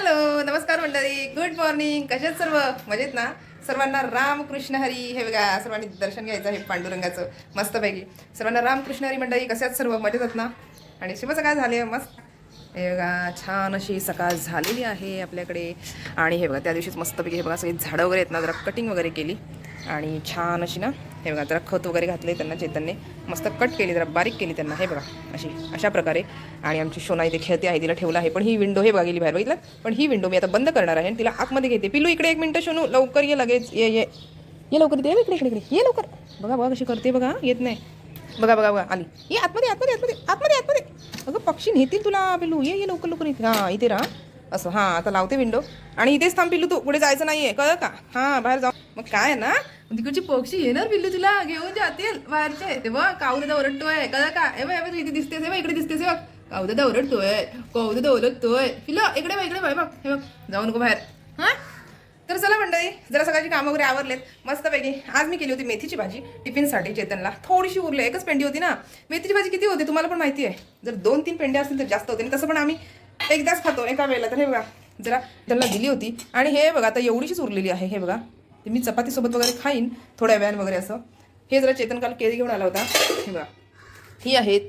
Hello नमस्कार मंडळी. Good morning कशात सर्व? मजेत ना? सर्वांना रामकृष्ण हरी. हे बघा सर्वांनी दर्शन घ्यायचं आहे पांडुरंगाचं मस्तपैकी. सर्वांना रामकृष्ण हरी मंडळी कशात सर्व? मजेत आहेत ना? आणि शुभ सकाळ झालं आहे मस्त. हे बघा छान अशी सकाळ झालेली आहे आपल्याकडे. आणि हे बघा त्या दिवशीच मस्तपैकी हे बघा सगळी झाडं वगैरे आहेत ना जरा कटिंग वगैरे केली. आणि छान अशी ना हे बघा जरा खत वगैरे घातले त्यांना चेतनने. मस्त कट केली जरा बारीक केली त्यांना हे बघा अशी अशा प्रकारे. आणि आमची सोना इथे खेळते आहे तिला ठेवलं आहे पण ही विंडो हे बघा गेली बाहेर बघितलं. पण ही विंडो मी आता बंद करणार आहे आणि तिला आतमध्ये घेते. पिलू इकडे एक मिनटं शोनू लवकर ये लगेच ये ये. ये लवकर इथे इकडे इकडे इकडे. ये लवकर. बघा बघा कशी करते बघा येत नाही. बघा बघा बघा आली. ये आतमध्ये आतमध्ये आतमध्ये आतमध्ये आतमध्ये. अगं पक्षी नेतील तुला पिलू. ये ये लवकर लवकर इथे. हां इथे राहा. असं हां आता लावते विंडो आणि इथेच थांब पिल्लू तू पुढे जायचं नाहीये. कळ का? हां बाहेर जाऊ मग काय आहे ना? तिकडची पक्षी येणार बिल्लू तुला? घेऊन जातील बाहेरचे. ते बघ काऊ ओरडतोय. कळलं का? ए बघ तू इथे दिसतेस बघ इकडे दिसतेस बघ. काऊ दादा ओरडतोय. काऊ दादा ओरडतोय पिल्लू इकडे बघ इकडे बघ बघ हे बघ. जाऊ नको बाहेर. हां? तर चला मंडळी जरा सकाळची कामं वगैरे आवरलेत. मस्तपैकी. आज मी केली होती मेथीची भाजी टिफिनसाठी चेतनला. थोडीशी उरली एकच पेंडी होती ना. मेथीची भाजी किती होती तुम्हाला पण माहिती आहे. जर दोन तीन पेंड्या असतील तर जास्त होते. आणि तसं पण आम्ही एकदाच खातो एका वेळेला. तर हे बघा जरा त्यांना दिली होती. आणि हे बघा आता एवढीशीच उरलेली आहे. हे बघा. ते मी चपातीसोबत वगैरे खाईन थोड्या वेळान वगैरे असं. हे जरा चेतन काल केळी घेऊन आला होता. हे बघा. ही आहेत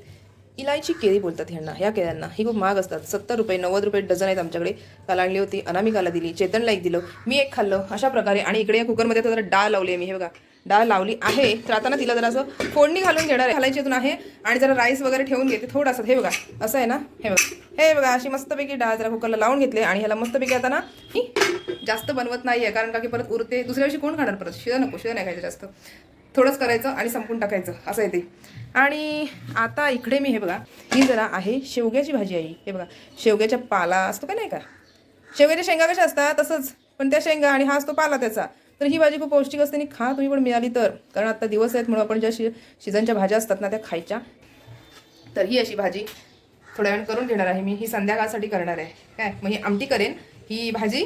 इलायची केळी बोलतात ह्यांना ह्या केळ्यांना. ही खूप महाग असतात. सत्तर रुपये नव्वद रुपये डझन आहेत आमच्याकडे. काल आणली होती अनामिकाला दिली चेतनला एक दिलं मी एक खाल्लं अशा प्रकारे. आणि इकडे या कुकरमध्ये तर जरा डाळ लावली आहे मी हे बघा. डाळ लावली आहे तर आता ना तिला जरा असं फोडणी घालून घेणार आहे. घालायची इथून आहे आणि जरा राईस वगैरे ठेवून घेते थोडंसं. हे बघा असं आहे ना? हे बघा. हे बघा अशी मस्तपैकी डाळ जरा कुकरला लावून घेतले आणि ह्याला मस्तपैकी आता ना ही जास्त बनवत नाही आहे कारण का की परत उरते. दुसऱ्या दिवशी कोण खाणार परत? शिळं नको शिळं नाही खायचं जास्त. थोडंच करायचं आणि संपून टाकायचं. असं आहे ते. आणि आता इकडे मी हे बघा ही जरा आहे शेवग्याची भाजी आहे हे बघा शेवग्याच्या पाला असतो का नाही का? शेवग्याच्या शेंगा कशा असतात? तसंच. पण त्या शेंगा आणि हा असतो पाला त्याचा. तर ही भाजी खूप पौष्टिक असते आणि खा तुम्ही पण मिळाली तर. कारण आता दिवस आहेत म्हणून आपण ज्या शि शिजनच्या भाज्या असतात ना त्या खायच्या. तर ही अशी भाजी थोड्या वेळ करून घेणार आहे मी. ही संध्याकाळसाठी करणार आहे. काय? मग ही आमटी करेन. ही भाजी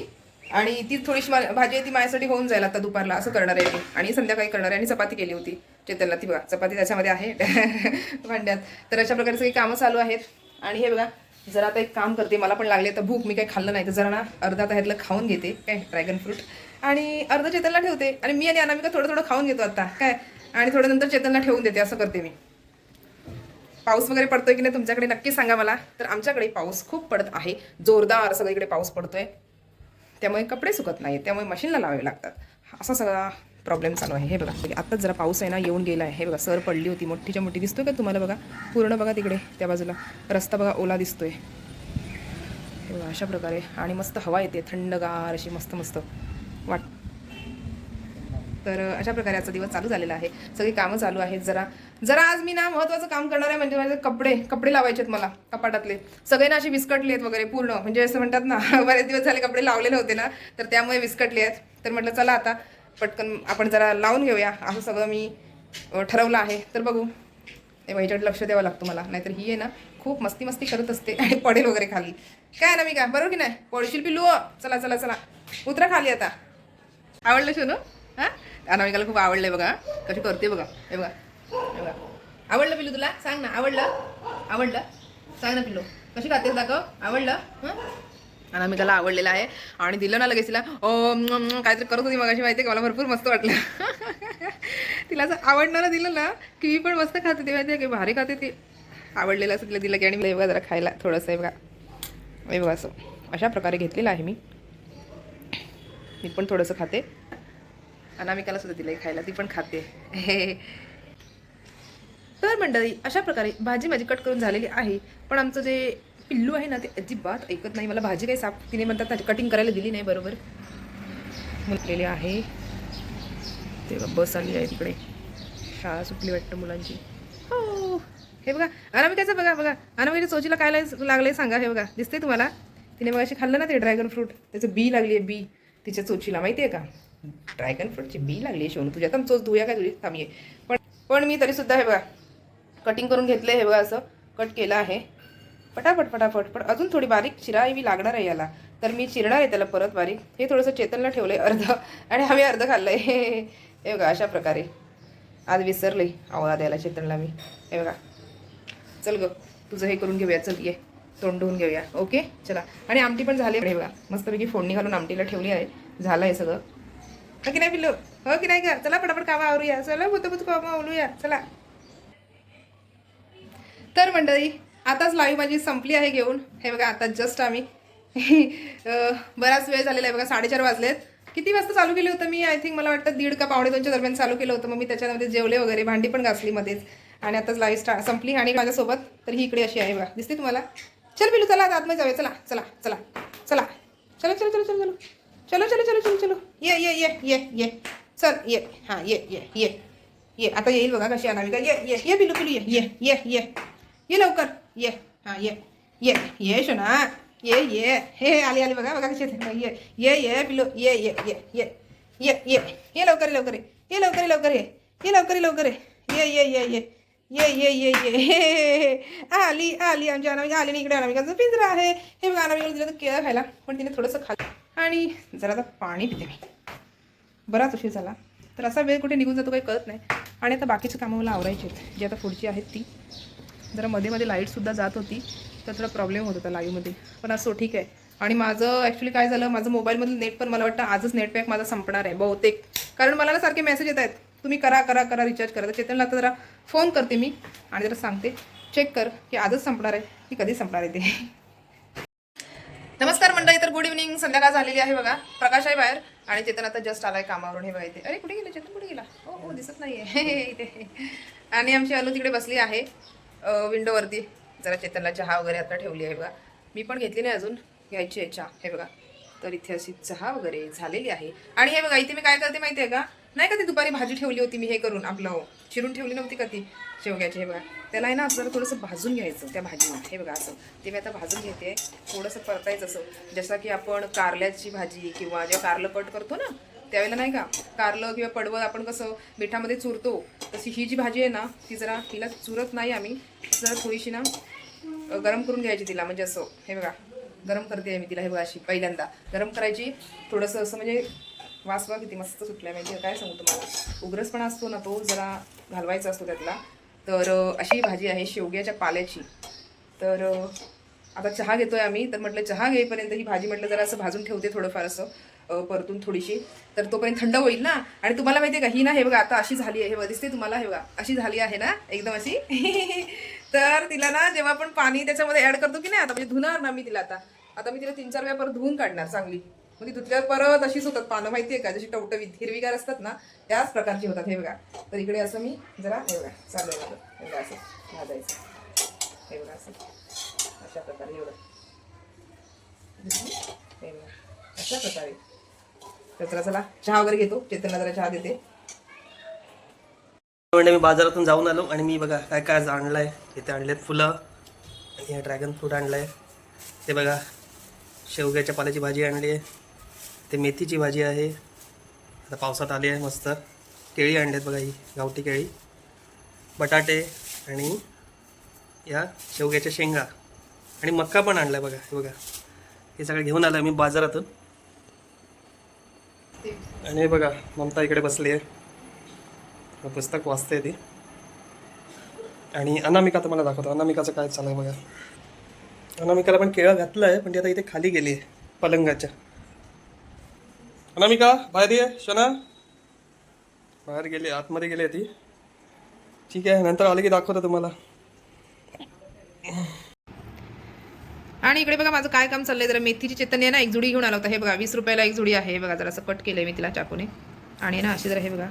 आणि ती थोडीशी मा- भाजी आहे ती माझ्यासाठी होऊन जाईल आता दुपारला. असं करणार आहे मी. आणि संध्याकाळी करणार आहे आणि चपाती केली होती. चेतनला ती बघा चपाती त्याच्यामध्ये आहे. भांड्यात. तर अशा प्रकारे सगळी कामं चालू आहेत. आणि हे बघा जरा आता एक काम करते. मला पण लागले तर भूक. मी काही खाल्लं नाही. तर जरा ना अर्धा ह्यातलं खाऊन घेते. काय? Dragon fruit. आणि अर्ध चेतनला ठेवते. आणि मी आणि अनामिका थोडं थोडं खाऊन घेतो आता. काय? आणि थोडं नंतर चेतनला ठेवून देते. असं करते मी. पाऊस वगैरे पडतोय की नाही तुमच्याकडे नक्की सांगा मला. तर आमच्याकडे पाऊस खूप पडत आहे. जोरदार सगळीकडे पाऊस पडतोय. त्यामुळे कपडे सुकत नाही त्यामुळे मशीनला लावावे लागतात. असा सगळा प्रॉब्लेम चालू आहे. हे बघा. आत्ताच जरा पाऊस आहे ना येऊन गेला आहे. हे बघा. सर पडली होती. मोठीच्या मोठी. दिसतोय का तुम्हाला? बघा. पूर्ण बघा तिकडे. त्या बाजूला. रस्ता बघा. ओला दिसतोय. हे बघा. अशा प्रकारे. आणि मस्त हवा येते. थंडगार अशी मस्त मस्त. वाट. तर अशा प्रकारे आजचा दिवस चालू झालेला आहे. सगळी कामं चालू आहेत जरा. जरा आज मी ना महत्त्वाचं काम करणार आहे म्हणजे माझे कपडे कपडे लावायचे आहेत मला कपाटातले. सगळे ना असे विस्कटले आहेत वगैरे पूर्ण. म्हणजे असं म्हणतात ना बरेच दिवस झाले कपडे लावलेले होते ना तर त्यामुळे विस्कटले आहेत. तर म्हटलं चला आता पटकन आपण जरा लावून घेऊया. असं सगळं मी ठरवलं आहे. तर बघू. तेव्हा ह्याच्याकडे लक्ष द्यावं लागतं मला. नाहीतर ही आहे ना खूप मस्ती मस्ती करत असते. आणि पडेल वगैरे खाली. काय ना मी काय बरोबर की नाही? पडशील पिलू चला चला चला. उतरा खाली आता. आवडलं शोनू हां? अनामिकाला खूप आवडलंय बघा. कशी करते बघा. हे बघा. हे बघा. आवडलं पिल्लू तुला? सांग ना. आवडलं? आवडलं? सांग ना पिल्लू. कशी खातेस दाखव. आवडलं? हां? अनामिकाला आवडलेलं आहे. आणि दिलं ना लगेच तिला. ओ काहीतरी करत होती मगाशी माहिती आहे का? मला भरपूर मस्त वाटलं. तिला असं आवडणारं दिलं ना की मी पण मस्त खाते ते माहिती आहे की? भारी खाते ती. आवडलेलं असं तिला दिलं की आणि बघा जरा खायला थोडंसं आहे बघा. हे बघा असं. अशा प्रकारे घेतलेलं आहे मी. मी पण थोडंसं खाते. अनामिकाला सुद्धा दिलंय खायला ती पण खाते. तर मंडळी अशा प्रकारे भाजी माझी कट करून झालेली आहे. पण आमचं जे पिल्लू आहे ना ते अजिबात ऐकत नाही. मला भाजी काही साफ तिने म्हणतात ना कटिंग करायला दिली नाही बरोबर? म्हटलेली आहे. ते बघा, बस आली आहे तिकडे. शाळा सुटली वाटतं मुलांची. हो. हे बघा अनामिकाचं बघा बघा. अनामिकाच्या चोचीला काय लागलं लागलंय सांगा हे बघा. दिसते तुम्हाला? तिने मग अशी खाल्लं ना ते ड्रॅगन फ्रूट त्याचं बी लागली आहे बी तिच्या चोचीला माहिती आहे का ड्रॅगन फ्रूटची बी लागली शिवून तुझ्या तर चोच धुया काय तुझी? थांबी पण पण मी तरीसुद्धा हे बघा कटिंग करून घेतलं हे बघा असं. कट केलं आहे. पटापट पटापट. पण अजून थोडी बारीक चिरावी लागणार आहे याला. तर मी चिरणार आहे त्याला परत बारीक. हे थोडंसं चेतनला ठेवलं आहे अर्ध. आणि आम्ही अर्ध खाल्लं आहे हे बघा अशा प्रकारे. आज विसरले. आवळा द्यायला चेतनला मी. हे बघा. चल ग. तुझं हे करून घेऊया. चल ये. तोंड धुवून घेऊया. ओके चला. आणि आमटी पण झाली. आहे बघा मस्तपैकी फोडणी घालून आमटीला ठेवली आहे. झालं आहे सगळं. हो की नाही पिल्लू? हो की नाही का चला पटापट कामं आवरूया. चला बुत बुत कामं आवरूया. चला. तर मंडळी आताच लाईव्ह माझी संपली आहे घेऊन. हे बघा आता जस्ट आम्ही बराच वेळ झालेला आहे. बघा साडेचार वाजलेत. किती वाजता चालू केलं होतं मी? आय थिंक मला वाटतं दीड का पावणे दोनच्या दरम्यान चालू केलं होतं. मग मी त्याच्यामध्ये जेवले वगैरे भांडी पण घासली मध्येच. आणि आताच लाईव्ह स्टार संपली. आणि माझ्यासोबत तर ही इकडे अशी आहे बघा. दिसते तुम्हाला? चल बिलू चला आता आतमध्ये जाऊया चला चला चला चला चलो चलो चलो चलो चलो चलो चलो चलो चलो चलो ये ये ये ये ये चल ये हां ये ये ये ये आता येईल बघा कशी अनामिका ये ये ये बिलू बिलू ये ये ये ये ये लवकर ये हां ये ये ये शोना ये ये हे आली आली बघा बघा कशी येते. ये ये ये बिलू ये ये ये ये ये ये ये लवकर ये, लवकर ये. ये लवकर ये, लवकर ये ये लवकर ये, लवकर ये. ये ये ये ये ये ये ये हे, आली आली आमच्या अनामिका आली इकडे अनामिकाचं पिंजरा आहे हे बघा अनामिकाला दिलं तर केळं खायला. पण तिने थोडंसं खाल्लं. आणि जरा आता पाणी पिते. मी बराच उशीर झाला. तर असा वेळ कुठे निघून जातो काही कळत नाही. आणि आता बाकीची कामं मला आवरायची आहेत. जी आता पुढची आहेत ती. जरा मध्ये मध्ये लाईटसुद्धा जात होती. तर थोडा प्रॉब्लेम होत होता लाईव्हमध्ये पण असं ठीक आहे. आणि माझं ॲक्च्युली काय झालं माझं मोबाईलमधलं नेट पण मला वाटतं आजच नेट पॅक माझा संपणार आहे बहुतेक. कारण मला ना सारखे मेसेज येत आहेत. तुम्ही करा करा करा रिचार्ज करा. तर चेतनला आता जरा फोन करते मी आणि जरा सांगते. चेक कर की आजच संपणार आहे की कधी संपणार आहे ते. नमस्कार मंडळी तर गुड इव्हनिंग संध्याकाळ झालेली आहे बघा. प्रकाश आहे बाहेर आणि चेतन आता जस्ट आलाय कामावरून. हे बघा इथे. अरे कुठे गेला चेतन? कुठे गेला? हो हो दिसत नाहीये. इथे. आणि आमची अनु तिकडे बसली आहे विंडोवरती जरा चेतनला चहा वगैरे आता ठेवली आहे बघा. मी पण घेतली नाही अजून. घ्यायची आहे चहा. हे बघा. तर इथे अशी चहा वगैरे झालेली आहे. आणि हे बघा इथे मी काय करते माहिती आहे का? नाही का ती दुपारी भाजी ठेवली होती मी हे करून आपलं चिरून ठेवली नव्हती का ती? शेवग्याची हे बघा. त्याला आहे ना जरा थोडंसं भाजून घ्यायचं त्या भाजीमध्ये हे बघा असं. ते मी आता भाजून घेते. थोडंसं परतायचं असं. जसं की आपण कारल्याची भाजी किंवा जेव्हा कारलं कट करतो ना त्यावेळेला नाही का कारलं किंवा पडवळ आपण कसं मिठामध्ये चुरतो तशी ही जी भाजी आहे ना ती जरा तिला चुरत नाही आम्ही. जरा थोडीशी ना गरम करून घ्यायची तिला म्हणजे असं. हे बघा गरम करते आहे मी तिला हे बघा अशी पहिल्यांदा. गरम करायची थोडंसं असं म्हणजे वासवा किती मस्त सुटलाय माहिती काय सांगू तुम्हाला? उग्रसपणा असतो ना तो जरा घालवायचा असतो त्यातला. तर अशी भाजी आहे शेवग्याच्या पाल्याची. तर आता चहा घेतोय आम्ही. तर म्हटलं चहा घेईपर्यंत ही भाजी म्हटलं जरा असं भाजून ठेवते थोडंफार असं परतून थोडीशी. तर तोपर्यंत थंड होईल ना? आणि तुम्हाला माहिती आहे का ही ना हे बघा आता अशी झाली आहे. हे बघा दिसते तुम्हाला? हे बघा अशी झाली आहे ना एकदम अशी? तर तिला ना जेव्हा आपण पाणी त्याच्यामध्ये ॲड करतो की नाही आता म्हणजे धुणार ना मी तिला आता. आता मी तिला तीन चार वेळा परत धुवून काढणार चांगली. मग ती धुतल्यावर परत अशीच होतात पानं माहितीये का? जशी टवटवीत हिरवीगार असतात ना त्याच प्रकारची होतात हे बघा. तर इकडे असं मी जरा हे बघा चालू आहे हे बघा असं भाजायचं. हे बघा असं. अशा प्रकारे एवढं. हे बघा. अशा प्रकारे. तर चला चला चहा वगैरे घेतो. चेतनला जरा चहा देते. म्हणजे मी बाजारातून जाऊन आलो आणि मी बघा काय काय आज आणलंय. इथे आणलेत फुलं आणि हे ड्रॅगन फ्रूट आणलंय. ते बघा शेवग्याच्या पाल्याची भाजी आणली आहे. ते मेथीची भाजी आहे. आता पावसात आली आहे मस्त. केळी आणलेत बघा ही गावठी केळी. बटाटे आणि या शेवग्याच्या शेंगा आणि मक्का पण आणलाय बघा हे बघा. हे सगळं घेऊन आलं मी बाजारातून. आणि बघा ममता इकडे बसली आहे. पुस्तक वाचते ती. आणि अनामिका तर मला दाखवतो. अनामिकाचं काय चालू आहे बघा. अनामिकाला पण केळं घातलं आहे पण ती आता इथे खाली गेली आहे पलंगाच्या. अनामिका बाहेर ये. शना. बाहेर गेली आतमध्ये गेली ती. ठीक आहे नंतर आले की दाखवतो तुम्हाला. आणि इकडे बघा माझं काय काम चाललंय जरा मेथीची चेतन ना एक जुडी घेऊन आला होता. हे बघा वीस रुपयाला एक जुडी आहे. बघा जरा असं कट केलंय मी तिला चाकूने. आणि ना अशी जरा हे बघा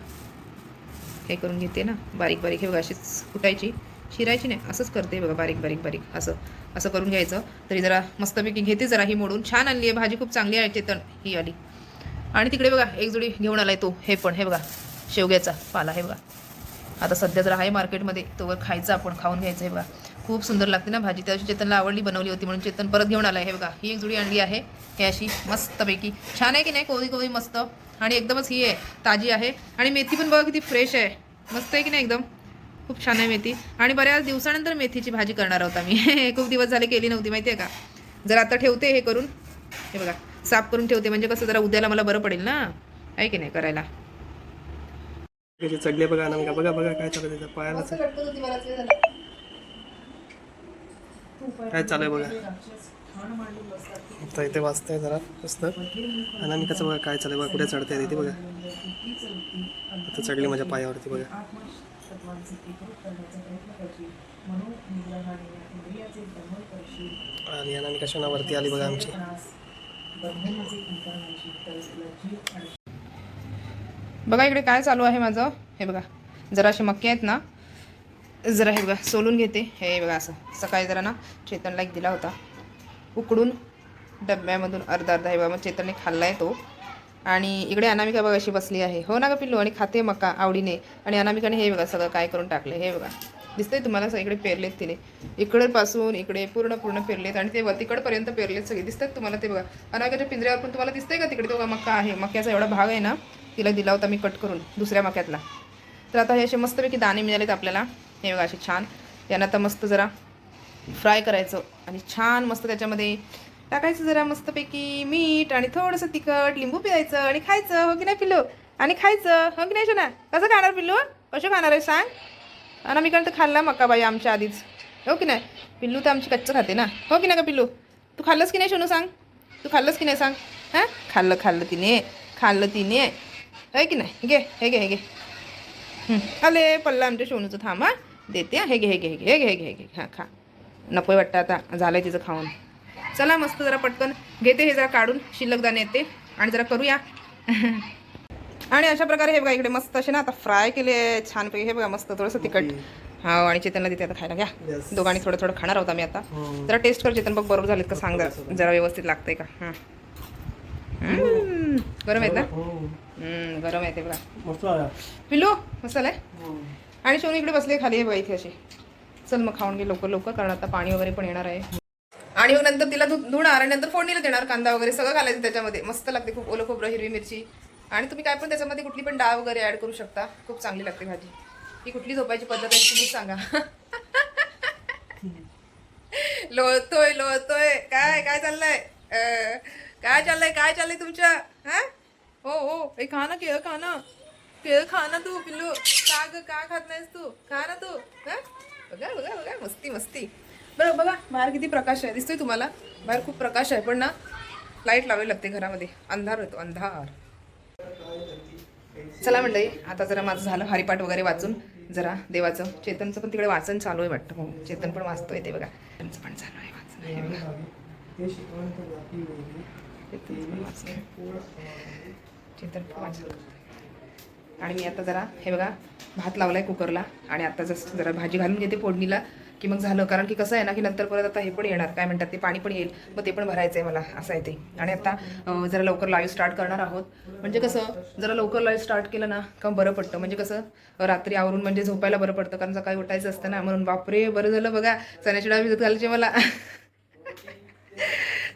हे करून घेते ना बारीक बारीक. हे बघा अशीच कुटायची. शिरायची नाही असंच करते बघा बारीक बारीक बारीक. असं असं करून घ्यायचं. तरी जरा मस्तपैकी घेते जरा ही मोडून. छान आणली आहे भाजी खूप चांगली आहे चेतन. ही आली. आणि तिकडे बघा एक जुडी घेऊन आलाय तो. हे पण हे बघा शेवग्याचा पाला हे बघा. आता सध्या जर आहे मार्केटमध्ये तोवर खायचं आपण खाऊन घ्यायचं हे बघा. खूप सुंदर लागते ना भाजी. त्या दिवशी चेतनला आवडली बनवली होती म्हणून चेतन परत घेऊन आला हे बघा. ही एक जुडी आणली आहे हे अशी मस्तपैकी. छान आहे की नाही कोवळी कोवळी मस्त. आणि एकदमच ही आहे ताजी आहे. आणि मेथी पण बघा किती फ्रेश आहे. मस्त आहे की नाही एकदम? खूप छान आहे मेथी. आणि बऱ्याच दिवसानंतर मेथीची भाजी करणार होता मी खूप दिवस झाले केली नव्हती माहिती आहे का? जर आता ठेवते हे करून. हे बघा. साफ करून ठेवते म्हणजे कसं जरा उद्याला मला बरं पडेल ना? आहे की नाही करायला? चढले बघा अनामिका बघा बघा काय चालू पायाला. काय चालू आहे बघा? आता इथे वाचतंय जरा मी कसं बघा काय चालू आहे बघा कुठे चढते तिथे बघा. आता चढली माझ्या पायावरती बघा. आणि अनामिका कशा वरती आली बघा आमची. बघा इकडे काय चालू आहे माझं. हे बघा जरा असे मक्के आहेत ना जरा हे बघा सोलून घेते. हे बघा असं सकाळी जरा ना चेतनला एक दिला होता. उकडून डब्यामधून अर्धा अर्धा हे बघा मग चेतनने खाल्ला आहे तो. आणि इकडे अनामिका बघा अशी बसली आहे. हो ना का पिल्लू? आणि खाते मका आवडीने. आणि अनामिकाने हे बघा सगळं काय करून टाकलं हे बघा. दिसतंय तुम्हाला सगळीकडे इकडे पेरलेत तिने. इकडेपासून इकडे पूर्ण पूर्ण पेरलेत आणि ते वरतीकडपर्यंत पेरलेत सगळे. दिसतात तुम्हाला ते बघा. अनागाच्या पिंजऱ्यावर पण तुम्हाला दिसतंय का तिकडे? तो मक्का मका आहे. मक्याचा एवढा भाग आहे ना तिला दिला होता मी कट करून दुसऱ्या मक्यातला. तर आता हे असे मस्तपैकी दाणे मिळालेत आपल्याला. हे बघा असे छान. यांना आता मस्त जरा फ्राय करायचं. आणि छान मस्त त्याच्यामध्ये टाकायचं जरा मस्तपैकी मीठ आणि थोडंसं तिखट लिंबू पिळायचं आणि खायचं. हो की नाही पिल्लू? आणि खायचं. हो की नाही शोना? कसं खाणार पिल्लू? कसं खाणार आहे सांग? आणि मी तर खाल्ला मका बाई आमच्या आधीच. हो की नाही? पिल्लू तर आमची कच्चं खाते ना. हो की नाही का पिल्लू? तू खाल्लंस की नाही शोनू सांग? तू खाल्लंस की नाही सांग? हां? खाल्लं खाल्लं तिने. खाल्लं तिने. आहे की नाही? घे हे घे हे घे. अले पल्ला आमच्या शोनूचं थांब हां. देते हे. घे हे घे हे घे हे घे हे घे हे घे. हां खा. नकोय वाटतं आता. झालंय तिचं खाऊन. चला मस्त जरा पटकन. घेते हे जरा काढून. शिल्लक दाणे येते. आणि जरा करूया. आणि अशा प्रकारे हे बघा इकडे मस्त असे ना आता फ्राय केले छानपैकी हे बघा मस्त थोडंसं तिखट. हा आणि चेतनला देते आता खायला. घ्या. दोघांनी थोडं थोडं खाणार आहोत आम्ही आता. जरा टेस्ट कर चेतन बघ बरोबर झालेत का सांग जरा व्यवस्थित लागतंय का? हां. गरम आहेत ना? हम्म, गरम आहे ते बघा. मस्त पिल्लू मसाला आहे आणि सोनी इकडे बसले खाली आहे बघा इथे अशी चल मग खाऊन घे लवकर लवकर कारण आता पाणी वगैरे पण येणार आहे. आणि मग नंतर तिला धुणार आणि नंतर फोडणीला देणार कांदा वगैरे सगळं घालायचं त्याच्यामध्ये. मस्त लागते खूप. ओलं खोबरं हिरवी मिरची आणि तुम्ही काय पण त्याच्यामध्ये कुठली पण डाळ वगैरे ऍड करू शकता. खूप चांगली लागते भाजी. ही कुठली झोपायची पद्धत आहे तुम्ही सांगा. लोळतोय लोळतोय. काय काय चाललंय? काय चाललंय काय चाललंय तुमच्या हा? हो हो. ए खा ना केळ खा ना. केळ खा ना तू पिल्लू. का ग का खात नाहीस तू? खा ना तू. हा? बघा बघा बघा. मस्ती मस्ती. बरं बघा बाहेर किती प्रकाश आहे. दिसतोय तुम्हाला? बाहेर खूप प्रकाश आहे पण ना लाइट लावावी लागते घरामध्ये. अंधार होतो अंधार. चला मंडळी आता जरा माझं झालं हरिपाठ वगैरे वाचून. जरा देवाचं चेतनचं पण तिकडे वाचन चालू आहे वाटतं हो चेतन पण वाचतोय ते बघा. त्यांचं पण चालू आहे वाचन हे बघा. चेतन पण वाचन आणि मी आता जरा हे बघा भात लावलाय कुकरला. आणि आता जस्ट जरा भाजी घालून घेते फोडणीला. की मग झालं. कारण की कसं आहे ना की नंतर परत आता हे पण येणार. काय म्हणतात ते? पाणी पण येईल. मग ते पण भरायचं आहे मला असं आहे ते. आणि आता जरा लवकर लाईव्ह स्टार्ट करणार आहोत. म्हणजे कसं जरा लवकर लाईव्ह स्टार्ट केलं ना का बरं पडतं. म्हणजे कसं रात्री आवरून म्हणजे झोपायला बरं पडतं. कारण सकाळी उठायचं असतं ना म्हणून बापरे बरं झालं बघा. चण्याची डाळ भिजत घालायची मला.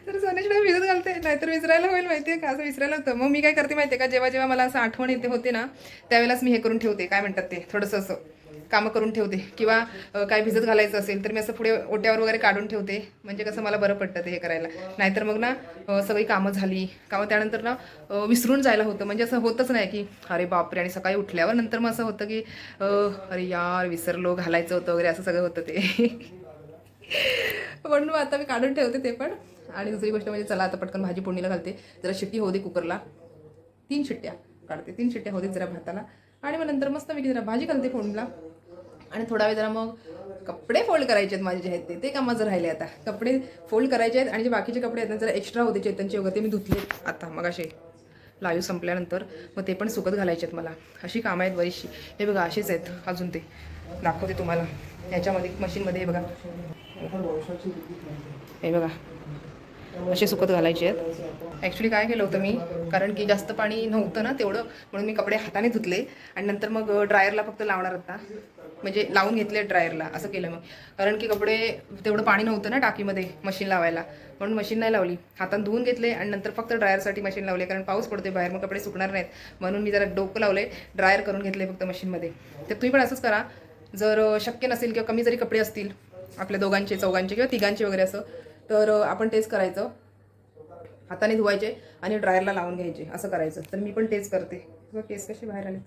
तर चण्याची डाळ भिजत घालते. नाहीतर विसरायला होईल माहिती आहे का? असं विसरायला होतं. मग मी काय करते माहिती आहे का? जेव्हा जेव्हा मला असं आठवण येते होते ना त्यावेळेलाच मी हे करून ठेवते. काय म्हणतात ते? थोडंसं असं. कामं करून ठेवते. किंवा काय भिजत घालायचं असेल तर मी असं पुढे ओट्यावर वगैरे काढून ठेवते. म्हणजे कसं मला बरं पडतं ते हे करायला. नाहीतर मग ना सगळी कामं झाली. कामं त्यानंतर ना विसरून जायला होतं. म्हणजे असं होतच नाही की अरे बापरे! आणि सकाळी उठल्यावर नंतर मग असं होतं की अरे यार विसरलो घालायचं होतं वगैरे असं सगळं होतं ते. म्हणून मग आता मी काढून ठेवते ते पण. आणि दुसरी गोष्ट म्हणजे चला आता पटकन भाजी फोडणीला घालते. जरा शिट्टी होऊ दे कुकरला. तीन शिट्ट्या काढते. तीन शिट्ट्या होते जरा भाताला. आणि मग नंतर मस्त मी जरा भाजी घालते फोडणीला. आणि थोडा वेळ जरा मग कपडे फोल्ड करायचे आहेत माझे जे आहेत ते. ते काम माझं राहिले आता. कपडे फोल्ड करायचे आहेत आणि जे बाकीचे कपडे आहेत ना जरा एक्स्ट्रा होते चेतनचे वगैरे ते मी धुतले आता. मग असे लाईव्ह संपल्यानंतर मग ते पण सुकत घालायचे आहेत मला. अशी कामं आहेत बरीचशी. हे बघा अशीच आहेत अजून ते. दाखवते तुम्हाला. याच्यामध्ये मशीनमध्ये हे बघा. हे बघा. असे सुकत घालायचे आहेत. ॲक्च्युली काय केलं होतं मी? कारण की जास्त पाणी नव्हतं ना तेवढं. म्हणून मी कपडे हाताने धुतले. आणि नंतर मग ड्रायरला फक्त लावणार होता म्हणजे लावून घेतले ड्रायरला असं केलं मग कारण की कपडे तेवढं पाणी नव्हतं ना टाकीमध्ये मशीन लावायला. म्हणून मशीन नाही लावली. हाताने धुवून घेतले आणि नंतर फक्त ड्रायरसाठी मशीन लावले कारण पाऊस पडते बाहेर मग कपडे सुकणार नाहीत. म्हणून मी जरा डोकं लावले ड्रायर करून घेतले फक्त मशीनमध्ये. तर तुम्ही पण असंच करा. जर शक्य नसेल किंवा कमी जरी कपडे असतील आपल्या दोघांचे चौघांचे किंवा तिघांचे वगैरे असं तर आपण तेच करायचं. हाताने धुवायचे आणि ड्रायरला लावून घ्यायचे असं करायचं. तर मी पण तेच करते. केस कसे बाहेर आले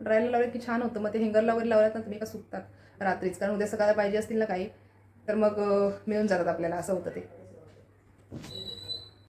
ड्रायला लावले की छान होतं. मग ते हँगरला वगैरे लावल्यात ना तुम्ही का सुकतात रात्रीच. कारण उद्या सकाळला पाहिजे असतील ना काही तर मग मिळून जातात आपल्याला. असं होतं ते.